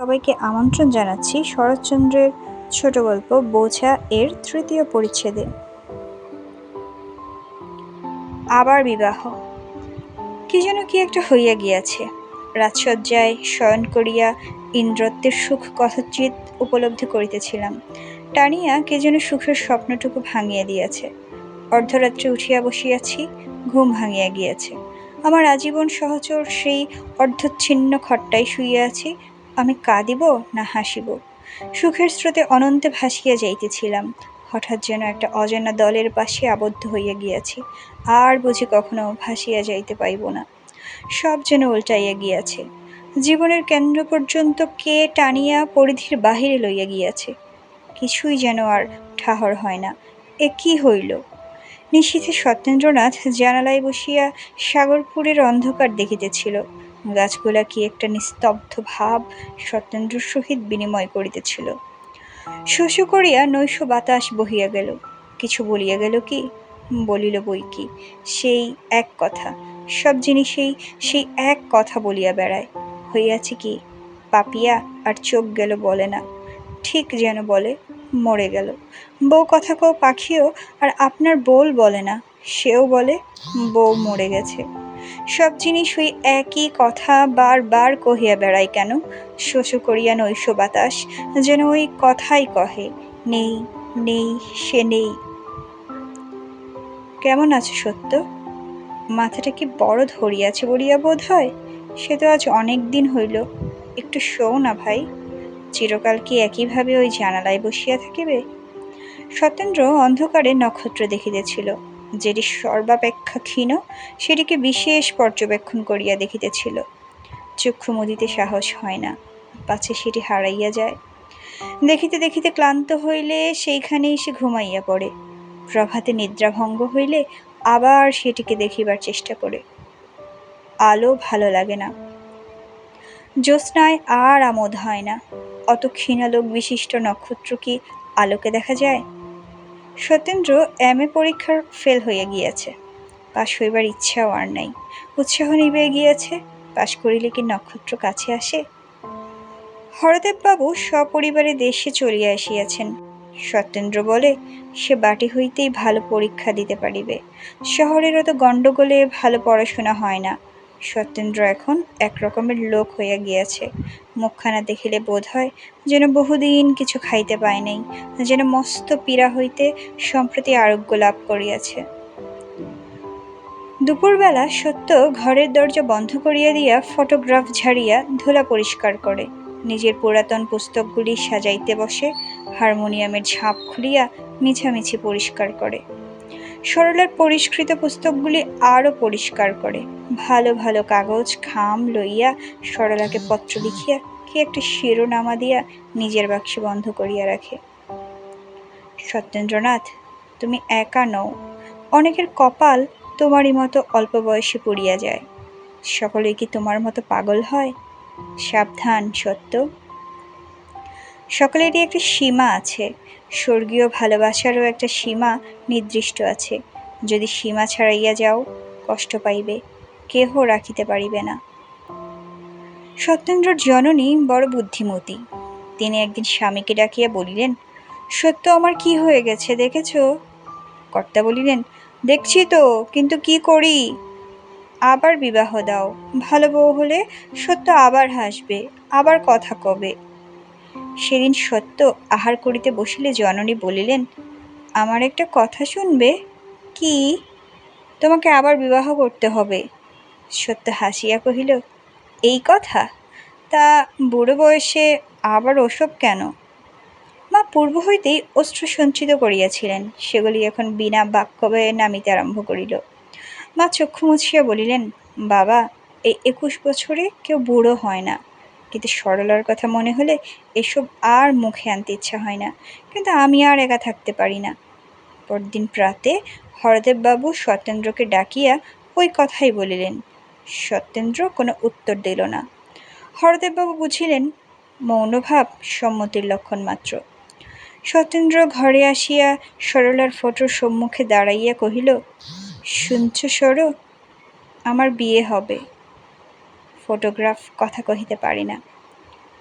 সবাইকে আমন্ত্রণ জানাচ্ছি শরৎচন্দ্রের ছোট গল্প বোঝা এর তৃতীয় পরিচ্ছেদে। আবার বিবাহ। কি যেন কি একটা হইয়া গিয়াছে। রাজসজ্জায় শয়ন করিয়া ইন্দ্রত্বের সুখ কথচিত উপলব্ধি করিতেছিলাম। টানিয়া কে যেন সুখের স্বপ্নটুকু ভাঙিয়া দিয়াছে। অর্ধরাত্রে উঠিয়া বসিয়াছি, ঘুম ভাঙিয়া গিয়াছে। আমার আজীবন সহচর সেই অর্ধচ্ছিন্ন খট্টায় শুইয়া আছি আমি কাঁদিব না হাসিব? সুখের স্রোতে অনন্তে ভাসিয়া যাইতেছিলাম। হঠাৎ যেন একটা অজানা দলের পাশে আবদ্ধ হইয়া গিয়াছি। আর বুঝি কখনো ভাসিয়া যাইতে পাইব না। সব যেন উল্টাইয়া গিয়াছে। জীবনের কেন্দ্র পর্যন্ত কে টানিয়া পরিধির বাহিরে লইয়া গিয়াছে। কিছুই যেন আর ঠাহর হয় না। এ কি হইল? নিশীথে সত্যেন্দ্রনাথ জানালায় বসিয়া সাগরপুরের অন্ধকার দেখিতেছিল। গাছগুলা কি একটা নিস্তব্ধ ভাব সত্যেন্দ্রর সহিত বিনিময় করিতেছিল। শোষ করিয়া নৈশ বাতাস বহিয়া গেল। কিছু বলিয়া গেল কি? বলিল বই কি? সেই এক কথা। সব জিনিসেই সেই এক কথা বলিয়া বেড়ায়। হইয়াছে কি? পাপিয়া আর চোখ গেল বলে না। ঠিক যেন বলে, মরে গেল। বউ কথা কও পাখিও আর আপনার বোল বলে না। সেও বলে, বউ মরে গেছে। সব জিনিস ওই একই কথা বারবার কহিয়া বেড়ায় কেন? শোষ করিয়া নৈশ বাতাস, যেন ওই কথাই কহে, নেই নেই, সে নেই। কেমন আছে সত্য? মাথাটা কি বড় ধরিয়াছে বলিয়া বোধ হয়? সে তো আজ অনেক দিন হইল। একটু শোও না ভাই। চিরকাল কি একইভাবে ওই জানালায় বসিয়া থাকিবে? সত্যেন্দ্র অন্ধকারে নক্ষত্র দেখিতেছিল। যেটি সর্বাপেক্ষা ক্ষীণ, সেটিকে বিশেষ পর্যবেক্ষণ করিয়া দেখিতেছিল। চক্ষু মুদিতে সাহস হয় না, পাছে সেটি হারাইয়া যায়। দেখিতে দেখিতে ক্লান্ত হইলে সেইখানেই সে ঘুমাইয়া পড়ে। প্রভাতে নিদ্রাভঙ্গ হইলে আবার সেটিকে দেখিবার চেষ্টা করে। আলো ভালো লাগে না। জ্যোৎস্নায় আর আমোদ হয় না। অত ক্ষীণালোক বিশিষ্ট নক্ষত্র কি আলোকে দেখা যায়? সত্যেন্দ্র এম এ পরীক্ষার ফেল হইয়া গিয়াছে। পাশ হইবার ইচ্ছাও আর নাই। উৎসাহ নিবে গিয়াছে। পাশ করিলে কি নক্ষত্র কাছে আসে? হরদেববাবু সপরিবারে দেশে চলিয়া আসিয়াছেন। সত্যেন্দ্র বলে, সে বাটি হইতেই ভালো পরীক্ষা দিতে পারিবে। শহরের অত গণ্ডগোলে ভালো পড়াশোনা হয় না। সত্যেন্দ্র এখন এক রকমের লোক হইয়া গিয়াছে। মুখখানা দেখিলে বোধ হয় যেন বহুদিন কিছু খাইতে পায় নাই, যেন মস্ত পীড়া হইতে সম্প্রতি আরোগ্য লাভ করিয়াছে। দুপুরবেলা সত্য ঘরের দরজা বন্ধ করিয়া দিয়া ফটোগ্রাফ ঝাড়িয়া ধুলা পরিষ্কার করে। নিজের পুরাতন পুস্তকগুলি সাজাইতে বসে হারমোনিয়ামের ঝাঁপ খুলিয়া মিছামিছি পরিষ্কার করে। সরলার পরিষ্কৃত পুস্তকগুলি আরও পরিষ্কার করে। ভালো ভালো কাগজ, খাম লইয়া সরলাকে পত্র লিখিয়া কি একটা শিরোনামা দিয়া নিজের বাক্সে বন্ধ করিয়া রাখে। সত্যেন্দ্রনাথ, তুমি একা নও। অনেকের কপাল তোমারই মতো অল্প বয়সে পড়িয়া যায়। সকলেই কি তোমার মতো পাগল হয়? সাবধান, সত্য। সকলেরই একটি সীমা আছে। স্বর্গীয় ভালোবাসারও একটা সীমা নির্দিষ্ট আছে। যদি সীমা ছাড়াইয়া যাও, কষ্ট পাইবে, কেহ রাখিতে পারিবে না। সত্যেন্দ্রর জননী বড় বুদ্ধিমতী। তিনি একদিন স্বামীকে ডাকিয়া বলিলেন, সত্য আমার কি হয়ে গেছে দেখেছ? কর্তা বলিলেন, দেখছি তো, কিন্তু কি করি? আবার বিবাহ দাও। ভালো বউ হলে সত্য আবার হাসবে, আবার কথা কবে? সেদিন সত্য আহার করিতে বসিলে জননী বলিলেন, আমার একটা কথা শুনবে? কি? তোমাকে আবার বিবাহ করতে হবে? সত্য হাসিয়া কহিল, এই কথা? তা বুড়ো বয়সে আবার ওসব কেন? মা পূর্ব হইতেই অস্ত্র সঞ্চিত করিয়াছিলেন, সেগুলি এখন বিনা বাক্যবে নামিতে আরম্ভ করিল। মা চক্ষু মুছিয়া বলিলেন, বাবা, এই একুশ বছরে কেউ বুড়ো হয় না। কিন্তু সরলার কথা মনে হলে এসব আর মুখে আনতে ইচ্ছা হয় না। কিন্তু আমি আর একা থাকতে পারি না। পরদিন প্রাতে হরদেববাবু সত্যেন্দ্রকে ডাকিয়া ওই কথাই বলিলেন। সত্যেন্দ্র কোনো উত্তর দিল না। হরদেববাবু বুঝিলেন, মৌনভাব সম্মতির লক্ষণ মাত্র। সত্যেন্দ্র ঘরে আসিয়া সরলার ফটোর সম্মুখে দাঁড়াইয়া কহিল, শুনছ সর, আমার বিয়ে হবে। ফটোগ্রাফ কথা কহিতে পারি না।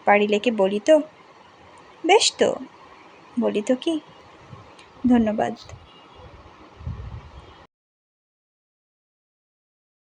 পারিলে কি তো? বেশ তো। বলি তো কি? ধন্যবাদ।